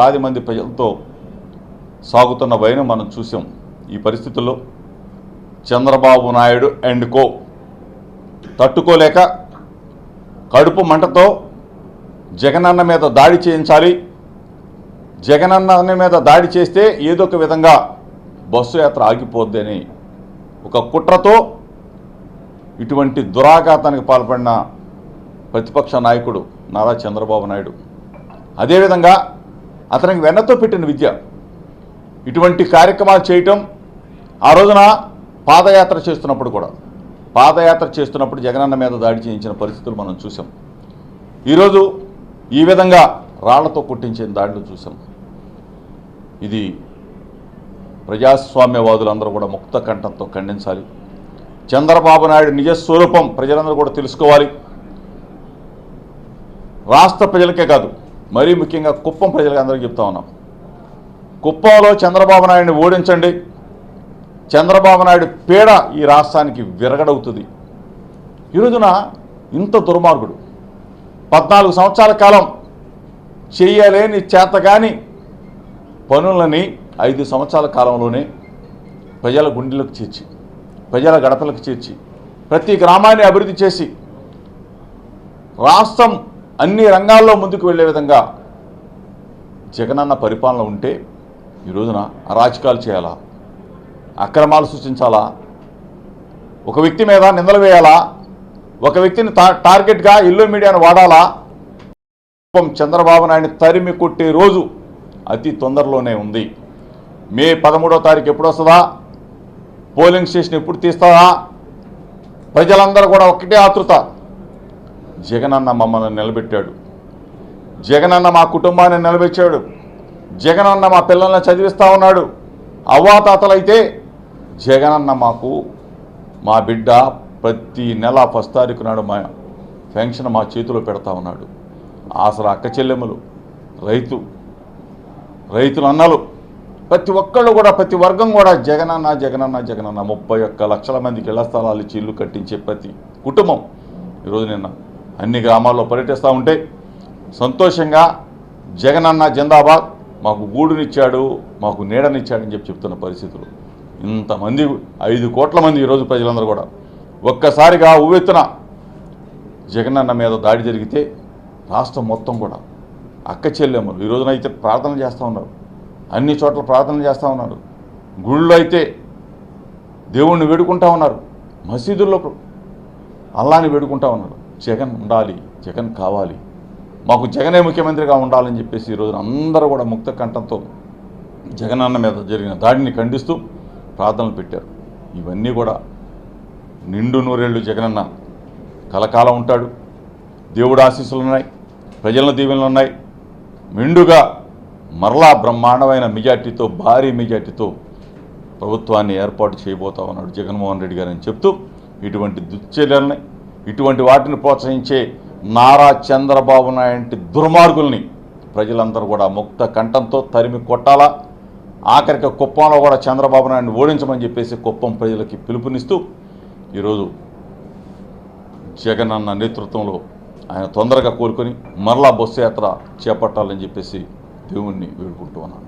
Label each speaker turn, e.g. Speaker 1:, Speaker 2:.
Speaker 1: లాది మంది ప్రజలతో సాగుతున్న భయం మనం చూసాం. ఈ పరిస్థితుల్లో చంద్రబాబు నాయుడు అండ్ కో తట్టుకోలేక కడుపు మంటతో జగనన్న మీద దాడి చేయించాలి. జగనన్న మీద దాడి చేస్తే ఏదో ఒక విధంగా బస్సు యాత్ర ఆగిపోద్ది ఒక కుట్రతో ఇటువంటి దురాఘాతానికి పాల్పడిన ప్రతిపక్ష నాయకుడు నారా చంద్రబాబు నాయుడు. అదేవిధంగా అతనికి వెన్నతో పెట్టిన విద్య. ఇటువంటి కార్యక్రమాలు చేయటం ఆ రోజున పాదయాత్ర చేస్తున్నప్పుడు కూడా. పాదయాత్ర చేస్తున్నప్పుడు జగనన్న మీద దాడి చేయించిన పరిస్థితులు మనం చూసాం ఈరోజు ఈ విధంగా రాళ్ళతో కొట్టించిన దాడిని చూసాం ఇది ప్రజాస్వామ్యవాదులందరూ కూడా ముక్త కంఠంతో ఖండించాలి. చంద్రబాబు నాయుడు నిజ స్వరూపం ప్రజలందరూ కూడా తెలుసుకోవాలి. రాష్ట్ర ప్రజలకే కాదు మరీ ముఖ్యంగా కుప్పం ప్రజలకు అందరికీ చెప్తా ఉన్నాం. కుప్పంలో చంద్రబాబు నాయుడిని ఓడించండి. చంద్రబాబు నాయుడు పీడ ఈ రాష్ట్రానికి విరగడవుతుంది. ఈరోజున ఇంత దుర్మార్గుడు. పద్నాలుగు సంవత్సరాల కాలం చేయలేని చేతగాని పనులని ఐదు సంవత్సరాల కాలంలోనే ప్రజల గుండెలకు చేర్చి ప్రజల గడపలకు చేర్చి ప్రతి గ్రామాన్ని అభివృద్ధి చేసి రాష్ట్రం అన్ని రంగాల్లో ముందుకు వెళ్ళే విధంగా జగనన్న పరిపాలన ఉంటే ఈ రోజున అరాచకాలు చేయాలా? అక్రమాలు సృష్టించాలా? ఒక వ్యక్తి మీద నిందలు వేయాలా? ఒక వ్యక్తిని టా- టార్గెట్గా ఇల్లు మీడియాను వాడాలా? పాపం చంద్రబాబు నాయుడు తరిమి కొట్టే రోజు అతి తొందరలోనే ఉంది. మే పదమూడో తారీఖు ఎప్పుడు వస్తుందా? పోలింగ్ స్టేషన్ ఎప్పుడు తీస్తుందా ప్రజలందరూ కూడా ఒకటే ఆతృత జగనన్న మమ్మల్ని నిలబెట్టాడు. జగనన్న మా కుటుంబాన్ని నిలబెట్టాడు జగనన్న మా పిల్లల్ని చదివిస్తూ ఉన్నాడు. అవ్వాతాతలైతే జగనన్న మాకు మా బిడ్డ ప్రతి నెల ఫస్ట్ తారీఖు నాడు మా పెన్షన్ మా చేతిలో పెడతా ఉన్నాడు. అసలు అక్క చెల్లెములు రైతు రైతులు అన్నలు ప్రతి ఒక్కళ్ళు కూడా ప్రతి వర్గం కూడా జగనన్న జగనన్న జగనన్న ముప్పై ఒక్క లక్షల మందికి ఇళ్ళ స్థలాలు ఇచ్చి ఇల్లు కట్టించే ప్రతి కుటుంబం ఈరోజు నిన్న అన్ని గ్రామాల్లో పర్యటిస్తూ ఉంటే సంతోషంగా జగనన్న జిందాబాద్ మాకు గూడునిచ్చాడు మాకు నీడనిచ్చాడని చెప్పి చెప్తున్న పరిస్థితులు. ఇంతమంది ఐదు కోట్ల మంది ఈరోజు ప్రజలందరూ కూడా. ఒక్కసారిగా ఉవ్వెత్తున జగనన్న మీద దాడి జరిగితే రాష్ట్రం మొత్తం కూడా అక్క చెల్లెమ్మలు ఈ రోజున అయితే ప్రార్థన చేస్తూ ఉన్నారు. అన్ని చోట్ల ప్రార్థన చేస్తూ ఉన్నారు. గుళ్ళో అయితే దేవుణ్ణి వేడుకుంటా ఉన్నారు. మసీదుల్లో అల్లాని వేడుకుంటా ఉన్నారు. జగన్ ఉండాలి జగన్ కావాలి. మాకు జగనే ముఖ్యమంత్రిగా ఉండాలని చెప్పేసి ఈ అందరూ కూడా ముక్త కంఠంతో జగనన్న మీద జరిగిన దాడిని ఖండిస్తూ ప్రార్థనలు పెట్టారు. ఇవన్నీ కూడా నిండు నూరేళ్ళు జగనన్న కలకాలం ఉంటాడు. దేవుడు ఆశీస్సులు ఉన్నాయి ప్రజల దీవెనలు ఉన్నాయి. మెండుగా మరలా బ్రహ్మాండమైన మెజార్టీతో భారీ మెజార్టీతో ప్రభుత్వాన్ని ఏర్పాటు చేయబోతా ఉన్నాడు జగన్మోహన్ రెడ్డి గారు అని చెప్తూ ఇటువంటి దుశ్చర్యల్ని ఇటువంటి వాటిని ప్రోత్సహించే నారా చంద్రబాబు నాయుడు దుర్మార్గుల్ని ప్రజలందరూ కూడా ముక్త కంఠంతో తరిమి కొట్టాలా? ఆఖరికి కుప్పంలో కూడా చంద్రబాబు నాయుడిని ఓడించమని చెప్పేసి కుప్పం ప్రజలకి పిలుపునిస్తూ ఈరోజు జగన్ అన్న నేతృత్వంలో ఆయన తొందరగా కోలుకొని మరలా బస్సు యాత్ర చేపట్టాలని చెప్పేసి దేవుణ్ణి వేడుకుంటూ ఉన్నాను.